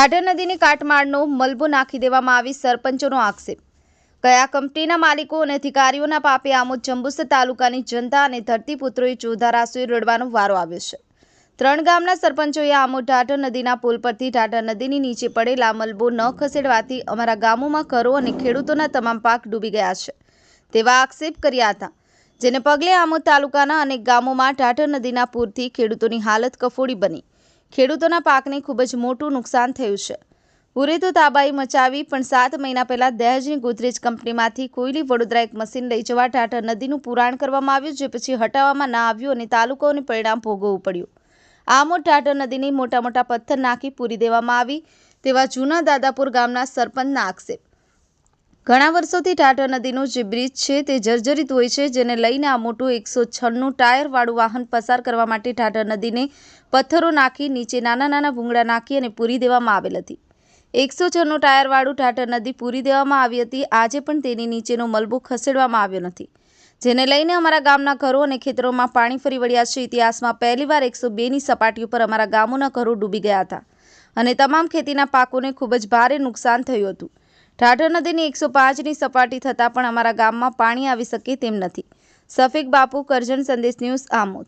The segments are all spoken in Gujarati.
કાટમાળનો મલબો નાખી દેવામાં આવી સરપંચોનો આક્ષેપ. કયા કંપનીના માલિકો અને અધિકારીઓના પાપે આમોદ જંબુસર તાલુકાની જનતા અને ધરતીપુત્રોએ ચોધારાસોએ રડવાનો વારો આવ્યો છે. ત્રણ ગામના સરપંચોએ આમોદ ઢાઢર નદીના પુલ પરથી ઢાઢર નદીની નીચે પડેલા મલબો ન ખસેડવાથી અમારા ગામોમાં ઘરો અને ખેડૂતોના તમામ પાક ડૂબી ગયા છે. તેવા આક્ષેપ કર્યા હતા, જેને પગલે આમોદ તાલુકાના અનેક ગામોમાં ઢાઢર નદીના પૂરથી ખેડૂતોની હાલત કફોડી બની. ખેડૂતોના પાકને ખૂબ જ મોટું નુકસાન થયું છે. પૂરે તો તાબાઈ મચાવી પણ સાત મહિના પહેલા દહેજની ગોદરેજ કંપનીમાંથી કોયલી વડોદરા એક મશીન લઈ જવા ટાટા નદીનું પુરાણ કરવામાં આવ્યું, જે પછી હટાવવામાં ના આવ્યું અને તાલુકાઓને પરિણામ ભોગવવું પડ્યું. આમો ટાટા નદીની મોટા મોટા પથ્થર નાખી પૂરી દેવામાં આવી, તેવા જૂના દાદાપુર ગામના સરપંચના આક્ષેપ. ઘણા વર્ષોથી ટાટા નદીનો જે બ્રિજ છે તે જર્જરિત હોય છે, જેને લઈને આ મોટું એકસો છન્નું ટાયરવાળું વાહન પસાર કરવા માટે ટાટા નદીને પથ્થરો નાખી, નીચે નાના નાના ભૂંગળા નાખી અને પૂરી દેવામાં આવેલ હતી. એકસો છન્નું ટાયરવાળું ટાટા નદી પૂરી દેવામાં આવી હતી. આજે પણ તેની નીચેનો મલબો ખસેડવામાં આવ્યો નથી. જેને લઈને અમારા ગામના ઘરો અને ખેતરોમાં પાણી ફરી વળ્યા છે. ઇતિહાસમાં પહેલીવાર એકસો બેની સપાટી ઉપર અમારા ગામોના ઘરો ડૂબી ગયા હતા અને તમામ ખેતીના પાકોને ખૂબ જ ભારે નુકસાન થયું હતું. ઠાઠર નદીની એકસો પાંચની સપાટી થતાં પણ અમારા ગામમાં પાણી આવી શકે તેમ નથી. સફીક બાપુ કરજણ સંદેશ ન્યૂઝ આમોદ.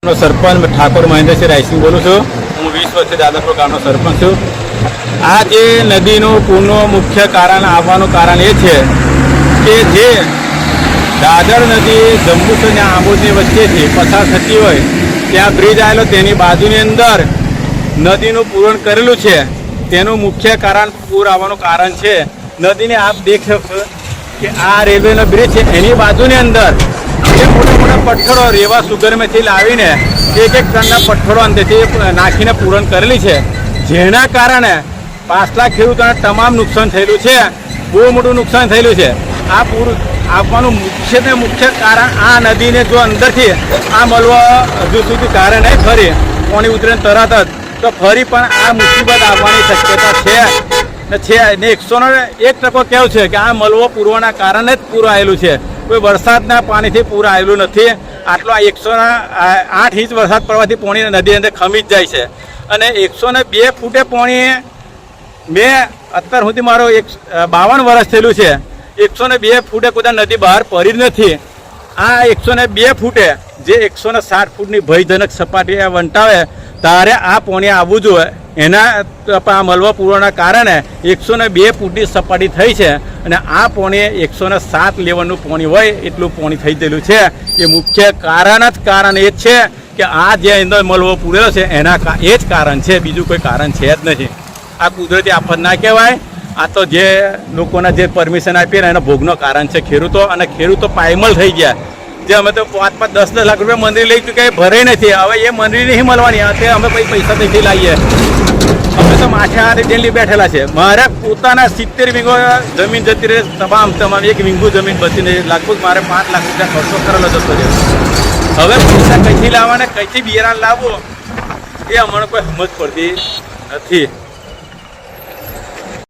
સરપંચ ઠાકોર મહેન્દ્રસિંહ રાયસિંહ બોલું છું. હું વીસ વર્ષથી દાદાપુર ગામનો સરપંચ છું. આ જે નદીનું પૂરનું મુખ્ય કારણ આવવાનું કારણ એ છે કે જે દાદર નદી જંબુસર અને આંબોદની વચ્ચેથી પસાર થતી હોય ત્યાં બ્રિજ આવેલો તેની બાજુની અંદર નદીનું પૂરણ કરેલું છે. તેનું મુખ્ય કારણ પૂર આવવાનું કારણ છે. નદીને આપ દેખ શકશો કે આ રેલવેનો બ્રિજ છે. એની બાજુની અંદર જે મોટા મોટા પથ્થરો રેવા સુગરમેથી લાવીને એક એક ટનના પથ્થરો અંદરથી નાખીને પૂરણ કરેલી છે. જેના કારણે પાછલા ખેડૂતોને તમામ નુકસાન થયેલું છે. બહુ મોટું નુકસાન થયેલું છે. આ પૂર આવવાનું મુખ્ય ને મુખ્ય કારણ આ નદીને જો અંદરથી આ મળવા હજુ સુધી કારણ નહીં, ફરી પાણી ઉતરે તરત જ. તો ફરી પણ આ મુસીબત આવવાની શક્યતા છે. ને છે ને એકસો એક ટકો કેવું છે કે આ મળવો પૂરવાના કારણે જ પૂરું આવેલું છે. કોઈ વરસાદના પાણીથી પૂર આવેલું નથી. આટલો આ એકસો આઠ ઇંચ વરસાદ પડવાથી પોણી નદી અંદર ખમી જ જાય છે. અને એકસો ને બે ફૂટે પોણીએ મેં અત્યાર સુધી મારો એક બાવન વર્ષ થયેલું છે. એકસો ને બે ફૂટે કુદા નદી બહાર પડી નથી. આ એકસો ને બે ફૂટે જે એકસો ને સાઠ ફૂટની ભયજનક સપાટી વંટાવે તારે આ પોણી આવવું જોઈએ. એના આ મળવા પૂરવાના કારણે એકસો ને બે ફૂટની સપાટી થઈ છે અને આ પોણી એકસો ને સાત લેવલનું પોણી હોય એટલું પોણી થઈ ગયેલું છે. એ મુખ્ય કારણ જ કારણ એ જ છે કે આ જે અંદર મળવો પૂરેલો છે એના એ જ કારણ છે, બીજું કોઈ કારણ છે જ નથી. આ કુદરતી આફત ના કહેવાય. આ તો જે લોકોના જે પરમિશન આપીને એના ભોગનો કારણ છે ખેડૂતો અને ખેડૂતો પાયમલ થઈ ગયા. જે અમે તો પાંચ પાંચ દસ દસ લાખ રૂપિયા મંદિર લઈ ચૂક્યા એ ભરે નથી. હવે એ મંદિર નહીં મળવાની. તે અમે પછી પૈસા ત્યાંથી લાવીએ. અમે તો માથે હારે ડેલી બેઠેલા છે. મારે પોતાના સિત્તેર વીઘો જમીન જતી રહે. તમામ તમામ એક વીંગુ જમીન બચીને લગભગ મારે પાંચ લાખ રૂપિયા ખર્ચો કરેલો જતો છે હવે પૈસા કઈથી લાવવાને, કઈથી બિયારણ લાવવો, એ અમને કોઈ સમજ પડતી નથી.